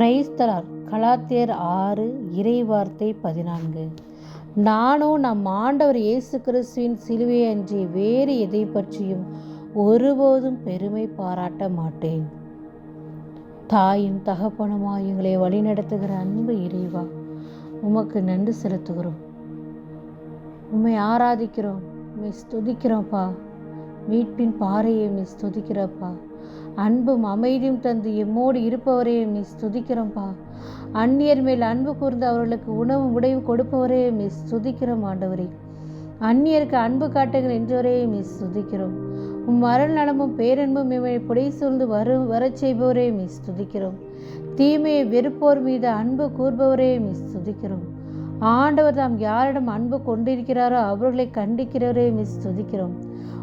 பிரைஸ்தலார் கலாத்தியர் ஆறு இறைவார்த்தை பதினான்கு. நானோ நம் ஆண்டவர் இயேசு கிறிஸ்துவின் சிலுவை அன்றி வேறு எதை பற்றியும் ஒருபோதும் பெருமை பாராட்ட மாட்டேன். தாயும் தகப்பனுமா எங்களை வழிநடத்துகிற அன்பு இறைவா உமக்கு நன்றி செலுத்துகிறோம். உம்மை ஆராதிக்கிறோம் உண்மை ஸ்துதிக்கிறோம்ப்பா மீட்பின் பாறையை உம்மை ஸ்துதிக்கிறப்பா அன்பும் அமைதியும் தந்து எம்மோடு இருப்பவரே மிஸ் ஸ்துதிக்கிறோம்ப்பா அந்நியர் மேல் அன்பு கூர்ந்து அவர்களுக்கு உணவும் உடையும் கொடுப்பவரே மிஸ் ஸ்துதிக்கிறோம் ஆண்டவரே. அந்நியருக்கு அன்பு காட்டுங்கள் என்றவரே மிஸ் ஸ்துதிக்கிறோம். உம் அருள் நலமும் பேரன்பும் இவை புடை சூழ்ந்து வரு வரச் செய்பவரே மிஸ் ஸ்துதிக்கிறோம். தீமையை வெறுப்போர் மீது அன்பு கூர்பவரே மிஸ் ஸ்துதிக்கிறோம். ஆண்டவர் தாம் யாரிடம் அன்பு கொண்டிருக்கிறாரோ அவர்களை கண்டிக்கிறவரே மிஸ் துதிக்கிறோம்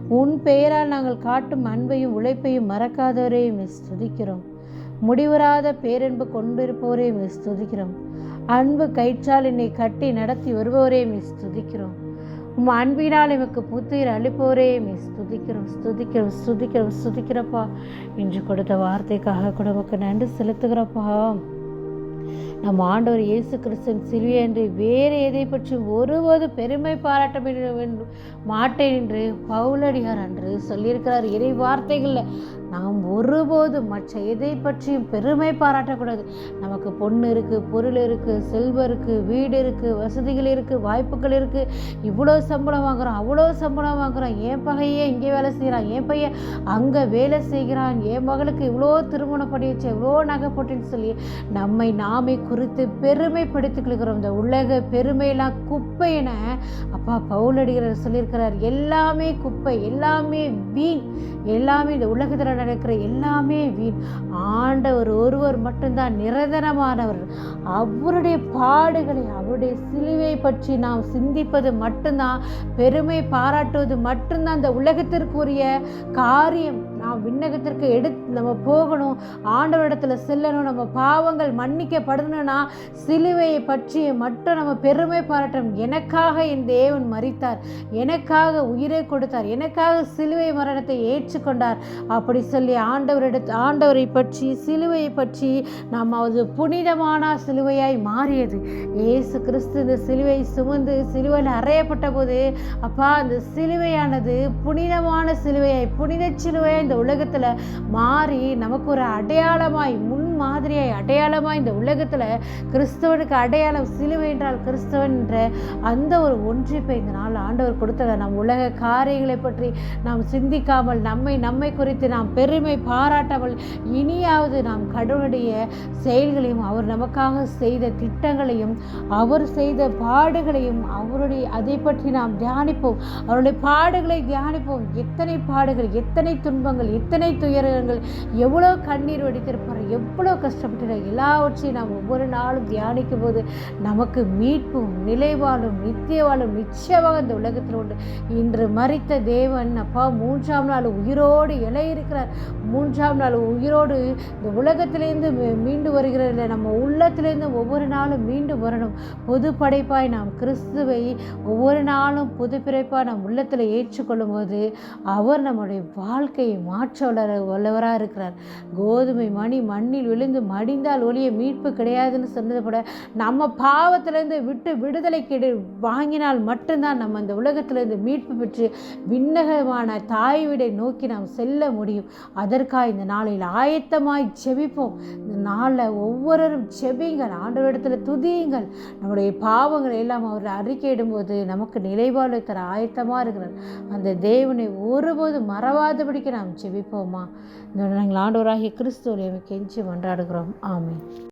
உன் பெயரால் நாங்கள் காட்டும் அன்பையும் உழைப்பையும் மறக்காதவரே மிஸ் துதிக்கிறோம் முடிவராத பேரன்பு கொண்டிருப்பவரே மிஸ் துதிக்கிறோம் அன்பு கயிற்றால் என்னை கட்டி நடத்தி வருபவரே மிஸ் துதிக்கிறோம் உம் அன்பினால் எமக்கு புத்துயிர் அளிப்பவரே மிஸ் ஸ்துதிக்கிறோம். ஸ்துதிக்கிறோம் ஸ்துதிக்கிறோம் ஸ்துதிக்கிறப்பா இன்று கொடுத்த வார்த்தைக்காக கூட உமக்கு நன்றி செலுத்துகிறப்பா நம் ஆண்டவர் இயேசு கிறிஸ்தன் சிலுவை என்று வேறு எதை பற்றி ஒருபோது பெருமை பாராட்ட வேண்டும் மாட்டேன் என்று பவுலடியார் அன்று சொல்லியிருக்கிறார். இறை வார்த்தைகளில் நாம் ஒருபோதும் மற்ற எதை பற்றியும் பெருமை பாராட்டக்கூடாது. நமக்கு பொண்ணு இருக்குது பொருள் இருக்குது செல்வம் இருக்குது வீடு இருக்குது வசதிகள் இருக்குது வாய்ப்புகள் இருக்குது இவ்வளோ சம்பளம் வாங்குகிறோம் அவ்வளோ சம்பளம் வாங்குகிறோம் என் பகையே இங்கே வேலை செய்கிறான் என் பையன் அங்கே வேலை செய்கிறான். என் மகளுக்கு இவ்வளோ திருமணம் பண்ணி வச்சு இவ்வளோ நகை போட்டுன்னு சொல்லி நம்மை நாமே குறித்து பெருமைப்படுத்திக் கொள்கிறோம் இந்த உலக பெருமையெல்லாம் குப்பை என அப்பா பவுலடிகிறார் சொல்லியிருக்கிறார். எல்லாமே குப்பை எல்லாமே வீண் எல்லாமே இந்த உலகத்தில் நடக்கிற எல்லாமே வீண். ஆண்டவர் ஒருவர் மட்டும்தான் நிரந்தரமானவர். அவருடைய பாடுகளை அவருடைய சிலுவை பற்றி நாம் சிந்திப்பது மட்டும்தான் பெருமை பாராட்டுவது மட்டும்தான் இந்த உலகத்திற்குரிய காரியம். விண்ணகத்திற்கு எடுத்து நம்ம போகணும். ஆண்டவரிடத்தில் செல்லணும். நம்ம பாவங்கள் மன்னிக்கப்படணும்னா சிலுவையை பற்றி மட்டும் நம்ம பெருமை பாராட்டம் எனக்காக என் தேவன் மறித்தார் எனக்காக உயிரை கொடுத்தார். எனக்காக சிலுவை மரணத்தை ஏற்றுக்கொண்டார். அப்படி சொல்லி ஆண்டவரிட ஆண்டவரை பற்றி சிலுவையை பற்றி நாம் அது புனிதமான சிலுவையாய் மாறியது. ஏசு கிறிஸ்து இந்த சிலுவை சுமந்து சிலுவையில் அறையப்பட்ட போது அப்பா அந்த சிலுவையானது புனிதமான சிலுவையாய் புனித சிலுவையாய் இந்த உலகத்தில் மாறி நமக்கு ஒரு அடையாளமாய் முன் மாதிரியாய் அடையாளமாக இந்த உலகத்தில் கிறிஸ்தவனுக்கு அடையாளம் சிலுவை என்றால் கிறிஸ்தவன் என்ற அந்த ஒரு ஒன்றிப்பை இந்த நாள் ஆண்டவர் கொடுத்ததை நம் உலக காரியங்களை பற்றி நாம் சிந்திக்காமல் நம்மை நம்மை குறித்து நாம் பெருமை பாராட்டாமல் இனியாவது நாம் கடவுளுடைய செயல்களையும் அவர் நமக்காக செய்த திட்டங்களையும் அவர் செய்த பாடுகளையும் அவருடைய அதை பற்றி நாம் தியானிப்போம். அவருடைய பாடுகளை தியானிப்போம். எத்தனை பாடுகள் எத்தனை துன்பங்கள் எத்தனை துயரங்கள் எவ்வளோ கண்ணீர் வடித்திருப்பார் எவ்வளோ கஷ்டப்பட்டு எல்லாவற்றையும் நாம் ஒவ்வொரு நாளும் தியானிக்கும் போது நமக்கு மீட்பும் நிலைவாழும் நித்தியவாழும் நிச்சயமாக இந்த உலகத்தில் உண்டு. இன்று மறித்த தேவன் அப்பா மூன்றாம் நாள் உயிரோடு இலை இருக்கிறார். மூன்றாம் நாள் உயிரோடு இந்த உலகத்திலேருந்து மீண்டு வருகிறார் இல்லை நம்ம உள்ளத்திலேருந்து ஒவ்வொரு நாளும் மீண்டு வரணும். புது படைப்பாய் நாம் கிறிஸ்துவை ஒவ்வொரு நாளும் புது பிறப்பாக நம் உள்ளத்தில் ஏற்றுக்கொள்ளும் போது அவர் நம்முடைய வாழ்க்கையை மாற்ற வளர வல்லவராக இருக்கிறார் கோதுமை மணி மண்ணில் விழுந்து மடிந்தால் ஒளிய மீட்பு கிடையாதுன்னு சொன்னது கூட நம்ம பாவத்திலேருந்து விட்டு விடுதலை கெடு வாங்கினால் மட்டும்தான் நம்ம இந்த உலகத்திலேருந்து மீட்பு பெற்று விண்ணகமான தாய் வீடை நோக்கி நாம் செல்ல முடியும். அதற்காக இந்த நாளில் ஆயத்தமாய் செபிப்போம் இந்த நாளில் ஒவ்வொருவரும் செபிங்கள் ஆண்டவரிடத்தில் துதியுங்கள். நம்முடைய பாவங்களை எல்லாம் அவர் அறிக்கையிடும்போது நமக்கு நிலைவாழ்வு தர ஆயத்தமாக இருக்கிறார். அந்த தேவனை ஒருபோதும் மறவாதபடிக்கு நாம் செபிப்போமா இந்த நாங்கள் ஆண்டவராகிய கிறிஸ்துவை கெஞ்சி மன்றாடுகிறோம் ஆமென்.